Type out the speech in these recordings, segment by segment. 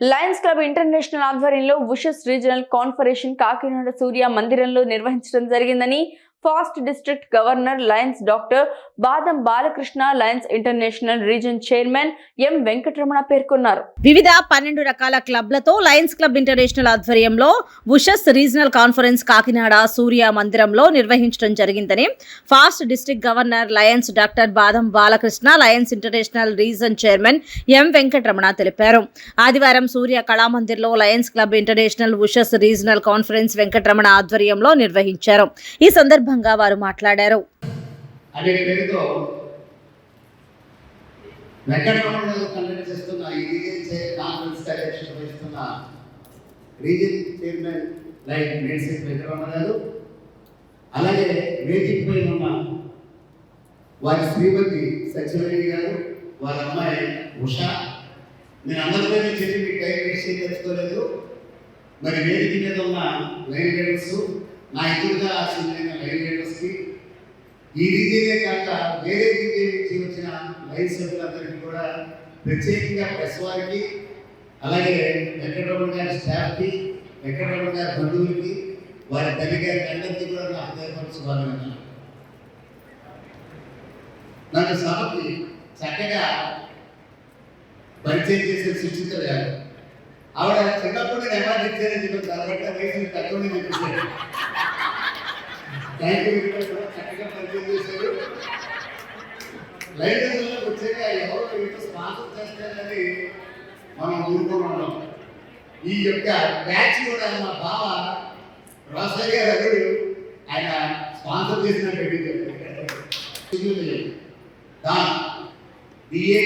Lions Club International ఆధ్వర్యంలో Ushas regional కాన్ఫరేషన్ Kakinada Surya మందిరంలో నిర్వహించడం జరిగిందని past district governor Lions doctor Badam Balakrishna Lions International region chairman M Venkataramana పేర్కొన్నారు. వివిధ పన్నెండు రకాల క్లబ్లతో లయన్స్ క్లబ్ ఇంటర్నేషనల్ ఆధ్వర్యంలో ఉషస్ రీజనల్ కాన్ఫరెన్స్ కాకినాడ సూర్య మందిరంలో నిర్వహించడం జరిగిందని past district governor Lions doctor Badam Balakrishna Lions International region chairman M Venkataramana తెలిపారు. ఆదివారం Surya కళామందిర్లో Lions Club International Ushas regional conference Venkataramana ఆధ్వర్యంలో నిర్వహించారు. ఈ సందర్భంగా వారు మాట్లాడారు. అనే పేరుతో region region chairman like మేడ్సెట్ Venkataramana గారు అలాగే వేదిక పైన ఉన్న వారి శ్రీమతి సత్యవతి గారు వారి అమ్మాయి ఉష. నేను అందరిపై చెప్పి మీకు టైం వేస్ట్ తెలుసుకోలేదు. మరి వేదిక మీద ఉన్న లైన్ లీడర్స్ నా ఎదురుగా ఆశించిన లైన్ లీడర్స్కి ఈ రీతియే కాక వేరే రీతి నుంచి వచ్చిన లైన్ సభ్యులందరికీ కూడా ప్రత్యేకంగా ప్రెస్ వారికి అలాగే వెంకటరమణ గారి స్టాఫ్కి వెంకటరమణ గారి బంధువులకి వారి తల్లి గారి అందరికీ కూడా నా హృదయపరచుకోవాలని నన్ను సభకి చక్కగా పరిచయం చేసే సుచిత గారు. ఆవిడ చిన్నప్పుడు నేను అవార్డు అని చెప్పి కాబట్టి వయసు తక్కువ చెప్పాను చక్కగా పరిచయం చేశారు. లైబ్రరీలో వచ్చాక ఎవరు స్పాన్సర్ చేస్తారని మనం ఊరుకున్నాం. ఈ యొక్క బ్యాచ్ కూడా మా బావ రోసయ్య గారు అల్లుడు ఆయన స్పాన్సర్ చేసిన దాన్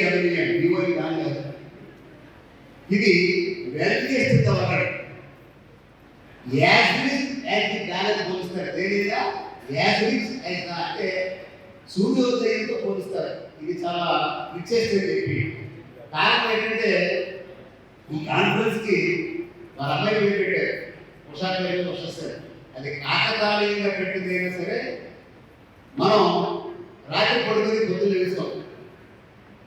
డబ్ల్యూఎం డిఓఈ దాన్ గారు ఇది wealth award as as the పోలిస్తారు. పోలుస్తారు దేనిగా యాజ్రిజ్ యాజ్ అంటే సూర్యోదయంతో పోలుస్తారు. ఇది చాలా రిచెస్ట్ చెప్పి కారణం ఏంటంటే ఈ కాన్ఫరెన్స్కి వాళ్ళ అమ్మాయి పేరు పెట్టారు. ఉషా పేరు వస్తారు అది కాకతాళీయంగా పెట్టింది అయినా సరే మనం రాత్రి పడుతుంది పొద్దులు వేస్తాం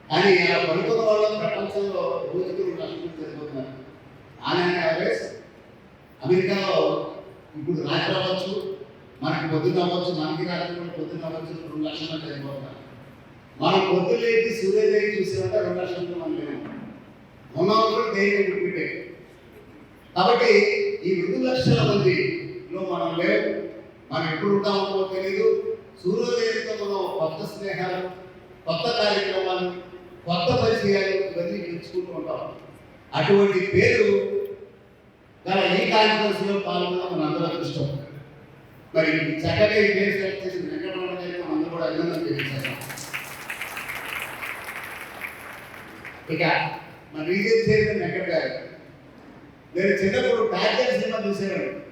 కానీ అలా పడుకున్న వాళ్ళు ప్రపంచంలో రోజుకు రెండు లక్షలు చనిపోతున్నారు ఆన్ యావరేజ్ అమెరికాలో ఇప్పుడు రాత్రి అవ్వచ్చు మనకి పొద్దున్న అవ్వచ్చు మనకి రాత్రి కూడా పొద్దున్న అవ్వచ్చు రెండు లక్షల అయిపోతారు మనం పొద్దున్న లేచి సూర్యోదయం చూసినట్టే రెండు లక్షలతో మనం లేము ఉన్నవాళ్ళు ధైర్యం కాబట్టి ఈ రెండు లక్షల మందిలో మనం లేవు మనం ఎప్పుడు ఉంటామో తెలియదు సూర్యోదయంతో మనం కొత్త స్నేహాలు కొత్త కార్యక్రమాలు కొత్త పరిచయాలు ఇవన్నీ పెంచుకుంటూ ఉంటాం. అటువంటి పేరు గల ఏ కాన్ఫరెన్స్లో పాల్గొన్న మన అందరూ అదృష్టం. మరి చక్కగా ఈ పేరు సెలెక్ట్ చేసిన వెంకటరమణ గారికి మనం అందరూ కూడా అభినందన తెలియజేస్తాం. ఇక మన రీజన్ చేసిన వెంకట గారు నేను చిన్నప్పుడు టార్జన్ సినిమా చూసేవాడు.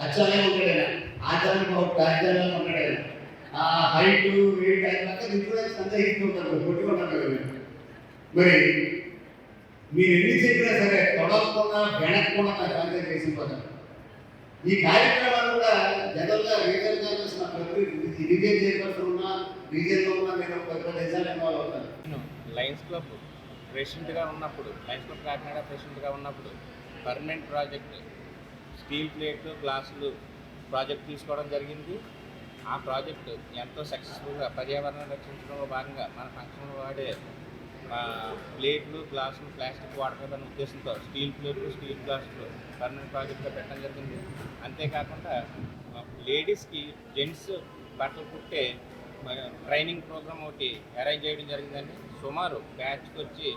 అచ్చాలే ఉంటాడు ఆయన. ఆచార్య ఒక టార్జన్ ఉంటాడు ఆయన. ఆ హైట్ వెయిట్ ఆయన పక్కన ఇన్ఫ్లుయెన్స్ అంతా ఇస్తుంటాడు కొట్టుకుంటాడు కదా. మరి మీరు ఎన్ని చెప్పినా సరే తొడకుండా వెనక్కుండా నాకు చేసిన చేసి ఈ కార్యక్రమాలు కూడా జనరల్గా రీజన్ చేసిన నా రీజన్ చైర్పర్సన్ ఉన్నా రీజన్లో ఉన్నా నేను ఒక పెద్ద డిజైన్ ఇన్వాల్వ్ అవుతాను. నేను లయన్స్ క్లబ్ ప్రెసిడెంట్గా ఉన్నప్పుడు లయన్స్ క్లబ్ కాకినాడ ప్రెసిడెంట్గా ఉన్నప్పుడు పర్మనెంట్ ప్రాజెక్ట్ స్టీల్ ప్లేట్లు గ్లాసులు ప్రాజెక్ట్ తీసుకోవడం జరిగింది. ఆ ప్రాజెక్ట్ ఎంతో సక్సెస్ఫుల్గా పర్యావరణం రక్షించడంలో భాగంగా మన ఫంక్షన్లో వాడే ప్లేట్లు గ్లాసులు ప్లాస్టిక్ వాడకూడదనే ఉద్దేశంతో స్టీల్ ప్లేట్లు స్టీల్ గ్లాసులు పర్మనెంట్ ప్రాజెక్ట్గా పెట్టడం జరిగింది. అంతేకాకుండా లేడీస్కి జెంట్స్ బట్టలు కుట్టే ట్రైనింగ్ ప్రోగ్రామ్ ఒకటి అరేంజ్ చేయడం జరిగిందండి. సుమారు బ్యాచ్కి వచ్చి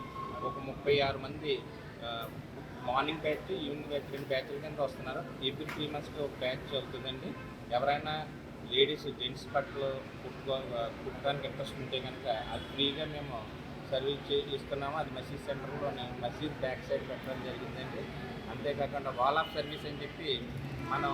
ఒక ముప్పై ఆరు మంది మార్నింగ్ బ్యాచ్ ఈవినింగ్ బ్యాచ్ రెండు బ్యాచ్ల కింద వస్తున్నారు. ఎవ్రీ త్రీ మంత్స్కి ఒక బ్యాచ్ అవుతుందండి. ఎవరైనా లేడీస్ జెంట్స్ బట్టలు కుట్టుకో కుట్టడానికి ఇంట్రెస్ట్ ఉంటే కనుక అది ఫ్రీగా మేము సర్వీస్ చే ఇస్తున్నాము. అది మసీద్ సెంటర్లోనే మసీద్ బ్యాక్ సైడ్ పెట్టడం జరిగిందండి. అంతేకాకుండా వాల్ ఆఫ్ సర్వీస్ అని చెప్పి మనం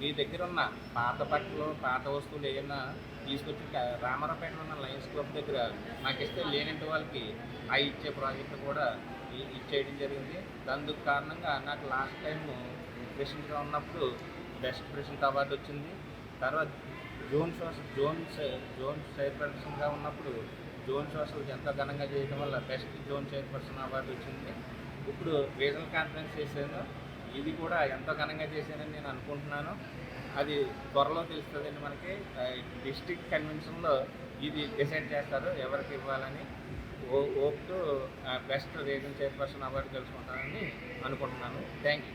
మీ దగ్గర ఉన్న పాత బట్టలు పాత వస్తువులు ఏమైనా తీసుకొచ్చి రామారావుపేటలో ఉన్న లయన్స్ క్లబ్ దగ్గర నాకు ఇస్తే లేనంటి వాళ్ళకి ఆ ఇచ్చే ప్రాజెక్ట్ కూడా ఇచ్చేయడం జరిగింది. అందుకు కారణంగా నాకు లాస్ట్ టైం ప్రెసిడెంట్గా ఉన్నప్పుడు బెస్ట్ ప్రెసిడెంట్ అవార్డు వచ్చింది. తర్వాత జోన్ జోన్ సై- జోన్ చైర్పర్సన్గా ఉన్నప్పుడు జోన్ సోషల్కి ఎంతో ఘనంగా చేయడం వల్ల బెస్ట్ జోన్ చైర్పర్సన్ అవార్డు వచ్చింది. ఇప్పుడు రీజనల్ కాన్ఫరెన్స్ చేశాను. ఇది కూడా ఎంతో ఘనంగా చేశానని నేను అనుకుంటున్నాను. అది త్వరలో తెలుస్తుందండి మనకి. డిస్ట్రిక్ట్ కన్వెన్షన్లో ఇది డిసైడ్ చేస్తారు ఎవరికి ఇవ్వాలని. ఓ ఓప్తో బెస్ట్ రీజన్ చైర్పర్సన్ అవార్డు తెలుసుకుంటానని అనుకుంటున్నాను. Thank you